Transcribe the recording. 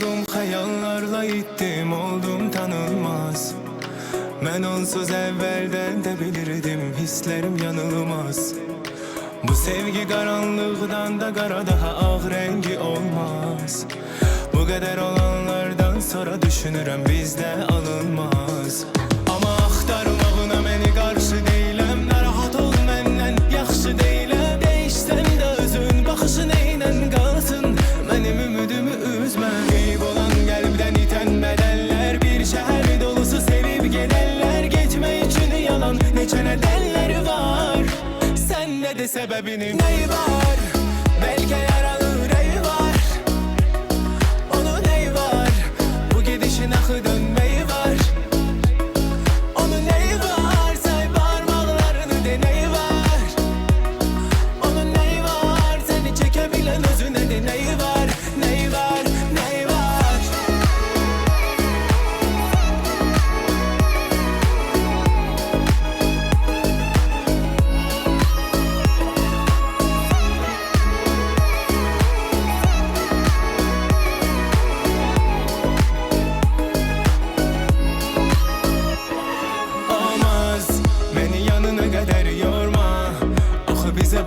Uçurdum hayallarla gittim oldum tanınmaz. Ben onsuz evvelden de bilirdim hislerim yanılmaz. Bu sevgi karanlıktan da kara daha ağ rengi olmaz. Bu kadar olanlardan sonra düşünürüm bizde alınmaz Səndə də səbəbinin nəyi var? Bəlkə yaralı ürəyi var. Onun neyi var? Bu gidişin axı dönməyi Você é